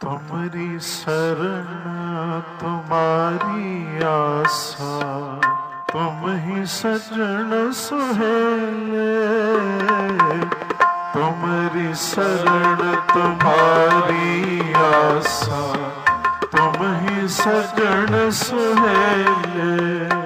ਤੁਮਰੀ ਸਰਣ ਤੁਮਾਰੀ ਆਸਾ, ਤੁਮ ਹੀ ਸਜਣ ਸੁਹੇਲੇ। ਤੁਮਰੀ ਸਰਣ ਤੁਮਾਰੀ ਆਸਾ, ਤੁਮ ਹੀ ਸਜਣ ਸੁਹੇਲੇ।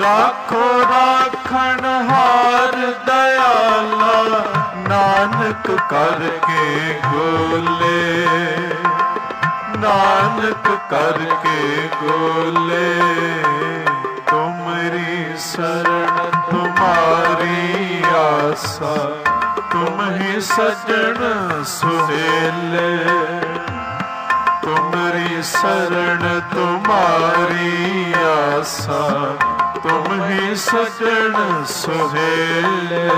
ਰਾਖੋ ਰਾਖਣ ਹਾਰ ਦਇਆਲਾ, ਨਾਨਕ ਕਰਕੇ ਗੋਲੇ। ਨਾਨਕ ਕਰਕੇ ਗੋਲੇ, ਤੁਮਰੀ ਸਰਣ ਤੁਮਾਰੀ ਆਸਾ ਤੁਮ ਹੀ ਸਜਣ ਸੁਹੇਲੇ। ਤੁਮਰੀ ਸਰਣ ਤੁਮਾਰੀ ਆਸਾ ਤੁਮ ਹੀ ਸਜਣ ਸੁਹੇਲੇ।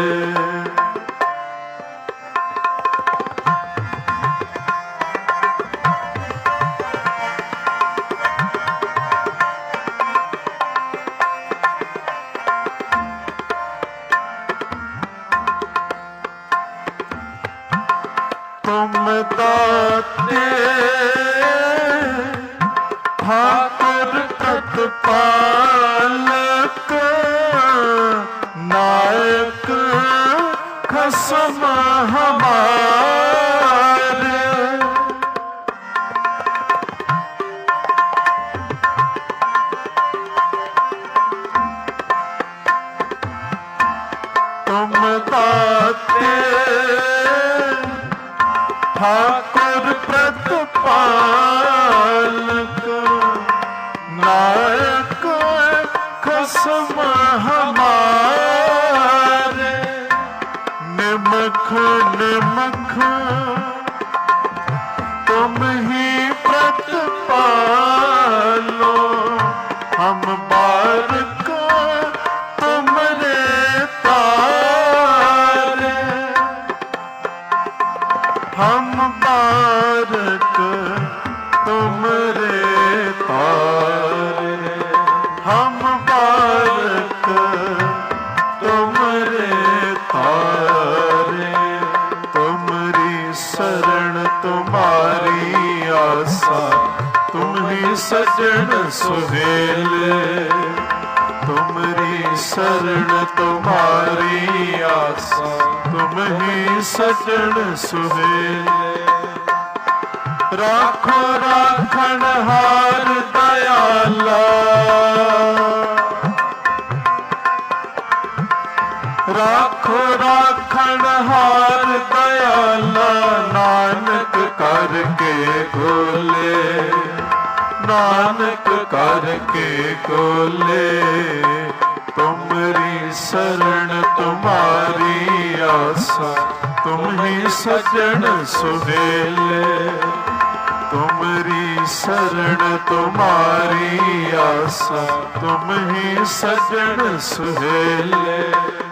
ਬਾਰਕ ਤੁਮਰੇ ਤਾਰੇ ਹਮ ਬਾਰਕ ਤੁਮਰੇ ਤਾਰੇ ਤੁਮਰੀ ਸਰਣ ਤੁਮਾਰੀ ਆਸਾ। ਤੁਮ ਹੀ ਸਜਣ ਸੁਹੇਲੇ। ਤੁਮਰੀ ਸਰਣ ਤੁਮਾਰੀ ਆਸਾ। ਤੁਮ ਹੀ ਸਜਣ ਸੁਹੇਲੇ। ਰਾਖੋ, ਰਾਖਣ ਹਾਰ ਦਇਆਲਾ। ਰਾਖੋ, ਰਾਖਣ ਹਾਰ ਦਇਆਲਾ, ਨਾਨਕ ਕਰਕੇ ਗੋਲੇ ਨਾਨਕ ਕਰਕੇ ਗੋਲੇ ਤੁਮਰੀ ਸਰਣ ਤੁਮਾਰੀ ਆਸਾ, ਤੁਮ ਹੀ ਸਜਣ ਸੁਹੇਲੇ ਤੁਮਰੀ ਸਰਣ ਤੁਮਾਰੀ ਆਸਾ ਤੁਮ ਹੀ ਸਜਣ ਸੁਹੇਲੇ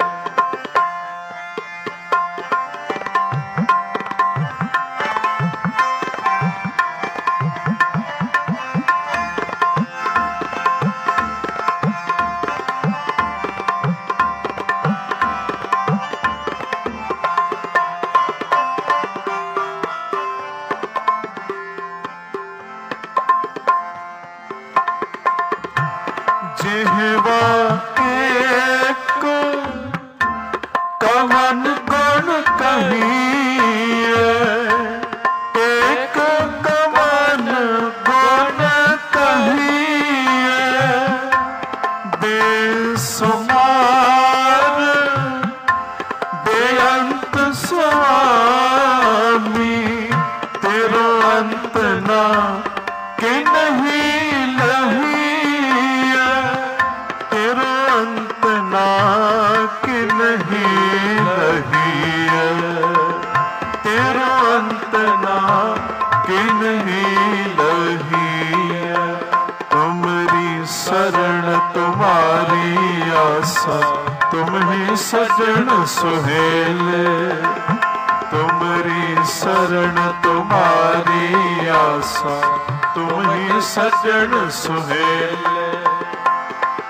तुम ही सजन सुहेले तुमरी शरण तुम्हारी आशा तुम ही सजन सुहेले।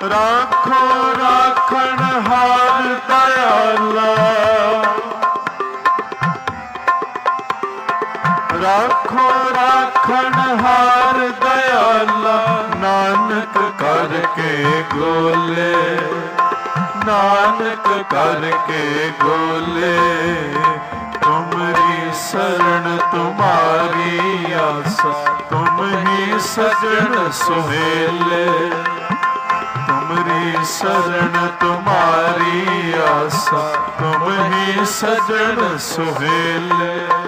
राखो राखण हार दयाला। राखो राखण हार दयाला, नानक करके गोले। ਨਾਨਕ ਕਰਕੇ ਗੋਲੇ ਤੁਮਰੀ ਸਰਣ ਤੁਮਾਰੀ ਆਸਾ ਤੁਮ ਹੀ ਸਜਣ ਸੁਹੇਲੇ, ਤੁਮਰੀ ਸਰਣ ਤੁਮਾਰੀ ਆਸਾ ਤੁਮ ਹੀ ਸਜਣ ਸੁਹੇਲੇ।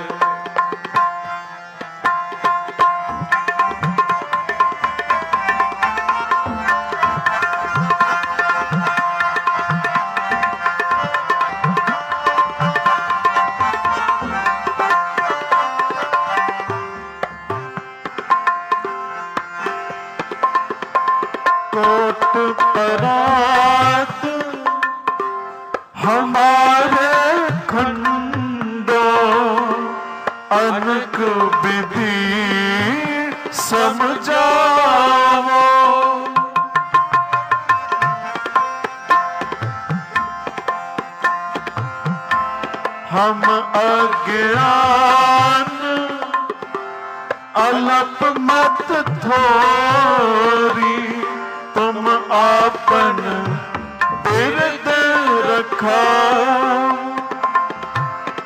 ਅਗਿਆਨ ਅਲਪ ਮਤ ਥੋਰੀ ਤੁਮ ਆਪਨ ਬਿਰਦ ਰਖਾ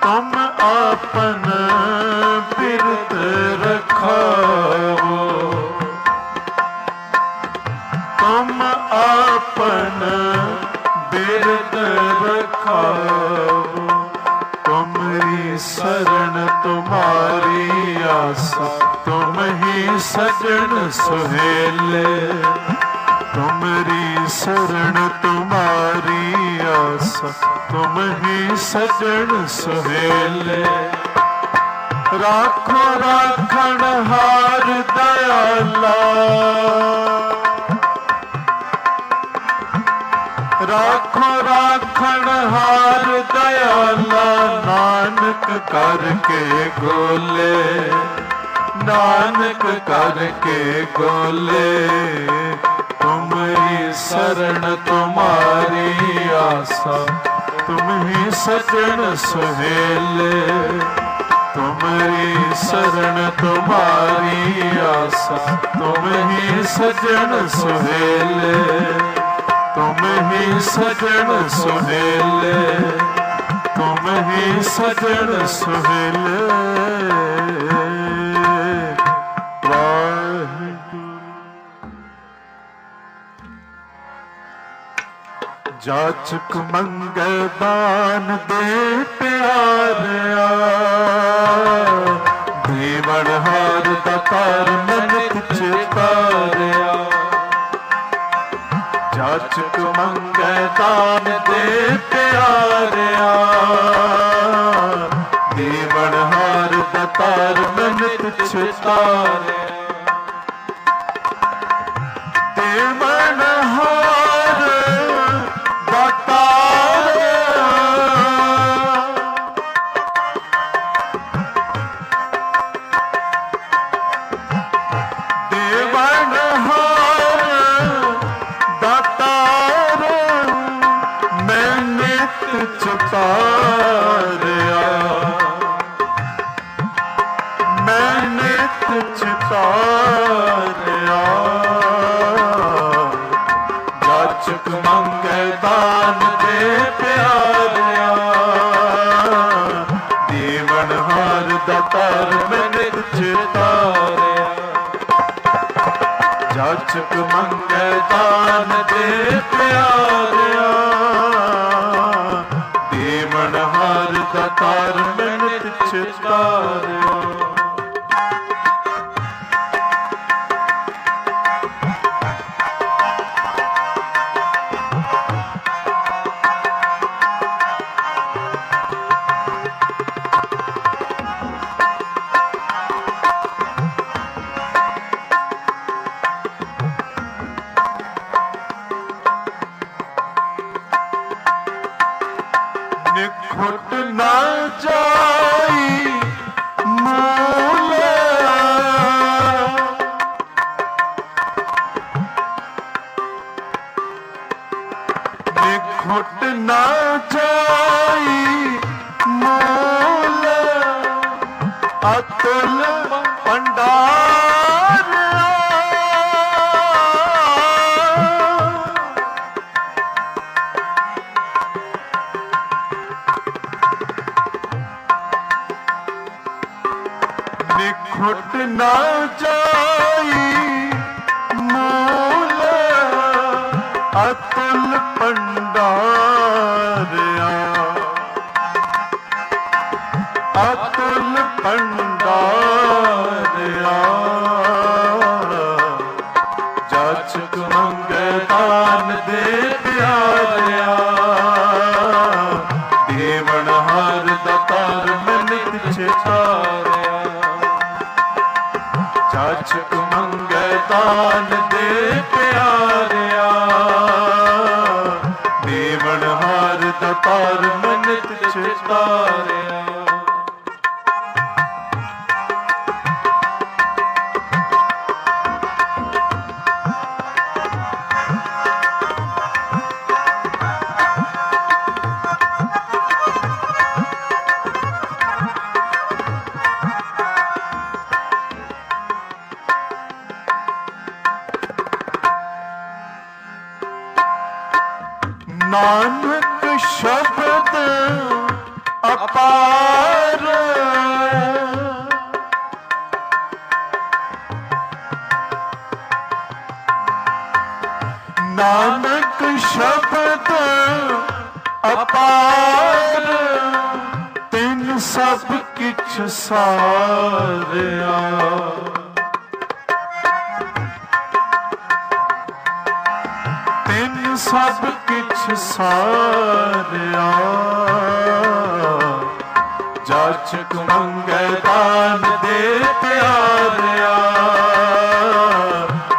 ਤੁਮ ਆਪਨ ਬਿਰਦ ਰਖਾ सजन सुहेले। तुमरी शरण तुम्हारी आशा तुम ही सजन सुहेले। राखो, राखण हार दयाला। राखो, राखण हार दयाला, नानक करके गोले। ਨਾਨਕ ਕਰਕੇ ਗੋਲੇ ਤੁਮਰੀ ਸਰਣ ਤੁਮਾਰੀ ਆਸਾ। ਤੁਮਹੀ ਸਜਣ ਸੁਹੇਲੇ ਤੁਮਰੀ ਸਰਣ ਤੁਮਾਰੀ ਆਸਾ। ਤੁਮਹੀ ਸਜਣ ਸੁਹੇਲੇ ਤੁਮਹੀ ਸਜਣ ਸੁਹੇਲੇ ਤੁਮਹੀ ਸਜਣ ਸੁਹੇਲੇ। ਜਾਚਕ ਮੰਗਲ ਦਾਨ ਦੇ ਪਿਆਰਿਆ। ਦੇਵਨ ਹਾਰ ਦਾ ਕਰ ਮਨ ਚਿਤਾਰਿਆ ਜਾਚਕ ਮੰਗਲ ਦਾਨ ਦੇ ਪਿਆਰਿਆ। ਦੇਵਨ ਹਾਰ ਦਾ ਕਰ ਮਨ ਚਿਤਾਰਿਆ ਦੇਵਨ ਹਾਰ ਦਾਤਾਰ ਮੈਂ ਨਿਤ ਜਾਚਕ ਮੰਗੇ ਦਾਨ ਦੇ ਪਿਆਰਿਆ। ਦੇਵਨ ਹਾਰ ਦਾਤਾਰ ਮੈਂ ਨਿਤ ਚਤਾਰਿਆ ਜਾਈ ਮੂਲ ਅਤਲ ਭੰਡਾਰ। ਨਿਖੁੱਟ ਨਾ ਹਰ ਦਤਾਰ ਮਨਿਤ ਚਿਤਾਰਿਆ ਨਾਨਕ ਸ਼ਬਦ ਅਪਾਰ ਨਾਨਕ ਸ਼ਬਦ ਅਪਾਰ ਤਿੰਨ ਸਭ ਕਿਛ ਸਾਰਿਆ। ਸਭ ਕਿਛ ਸਾਰਿਆ। ਜਾਚਕ ਮੰਗੈ ਦਾਨ ਦੇ ਪਿਆਰਿਆ।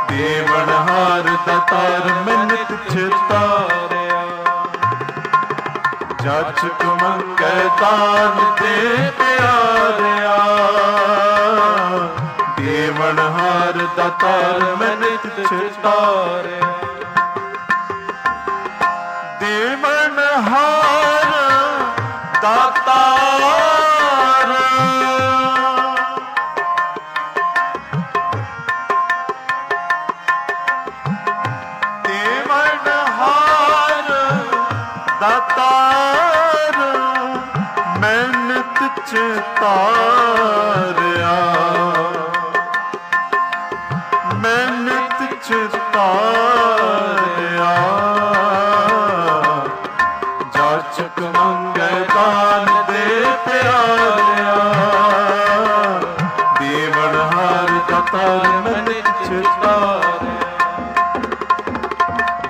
ਦੇਵਨ ਹਾਰ ਦਤਾਰ ਮਨਿਤ ਚਿਤਾਰਿਆ ਜਾਚਕ ਮੰਗੈ ਦਾਨ ਦੇ ਪਿਆਰਿਆ। ਦੇਵਨ ਹਾਰ ਦਤਾਰ ਮਨਿਤ ਚਿਤਾਰਿਆ ਚਿਤਾਰਿਆ ਮਿਹਨਤ ਚਿਤਾਰਿਆ ਜਾਚਕ ਮੰਗੈ ਦਾਨ ਦੇ ਪਿਆਰਿਆ। ਦੇਵਨ ਹਰ ਦਤਾਰ ਮਨਿਤ ਚਿਤਾਰਿਆ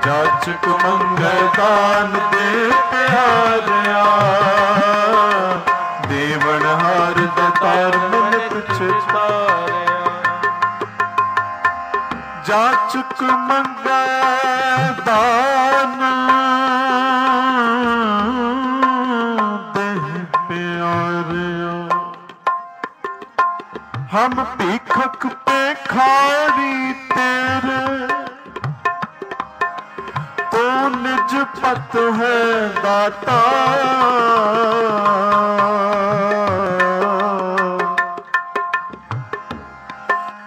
ਜਾਚਕ ਮੰਗੈ ਦਾਨ ਦੇ ਪਿਆਰਿਆ। ਜਾ ਜਾਚਕ ਮੰਗੈ ਦਾਨ। ਦੇ ਪਿਆਰਿਆ ਹਮ ਭੀਖਕ ਪੇਖਾਰੀ ਤੇਰੇ। ਤੂੰ ਨਿਜ ਪਤ ਹੈ ਦਾਤਾ।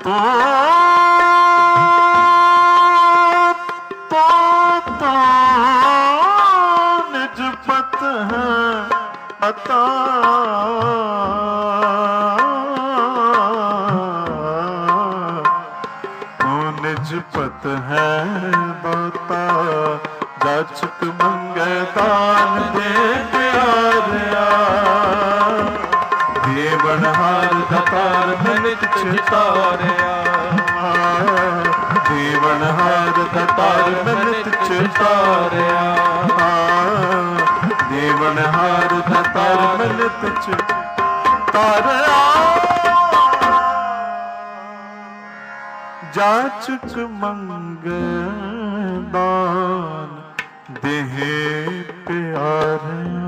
ਤੂੰ ਦੇਵਨ ਹਾਰ ਦਤਾਰ ਮਨਿਤ ਚਿਤਾਰਿਆ ਦੇਵਨ ਹਾਰ ਦਤਾਰ ਮਨਿਤ ਚਿਤਾਰਿਆ ਦੇਵਨ ਹਾਰ ਦਤਾਰ ਮਨਿਤ ਚਿਤਾਰਿਆ ਜਾਚਕ ਮੰਗੈ ਦਾਨ ਦੇਹ ਪਿਆਰੇ